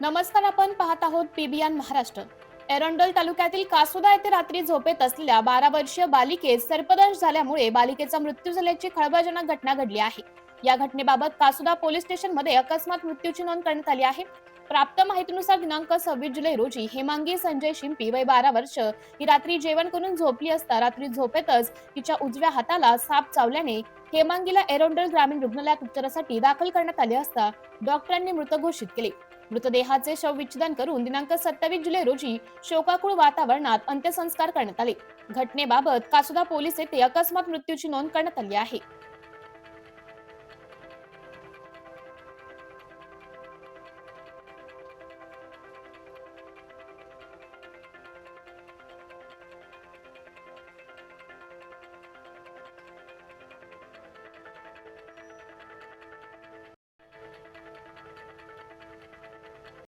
नमस्कार आपण पाहत आहोत पीबीएन महाराष्ट्र. एरंडोल तालुक्यातील कासुदा येथे रात्री झोपेत असलेल्या बारा वर्षीय बालिकेत सर्पदंश झाल्यामुळे बालिकेचा मृत्यू झाल्याची खळबळजनक घटना घडली आहे. या घटनेबाबत कासुदा पोलीस स्टेशनमध्ये अकस्मात मृत्यूची नोंद करण्यात आली आहे. प्राप्त माहितीनुसार दिनांक सव्वीस जुलै रोजी हेमांगी संजय शिंपी वय बारा वर्ष ही रात्री जेवण करून झोपली असता रात्री झोपेतच तिच्या उजव्या हाताला साप चावल्याने हेमांगीला एरोंडल ग्रामीण रुग्णालयात उपचारासाठी दाखल करण्यात आले असता डॉक्टरांनी मृत घोषित केले. मृतदेहाचे शवविच्छेदन करून दिनांक सत्तावीस जुलै रोजी शोकाकुळ वातावरणात अंत्यसंस्कार करण्यात आले. घटनेबाबत कासुदा पोलीस येथे अकस्मात मृत्यूची नोंद करण्यात आली आहे.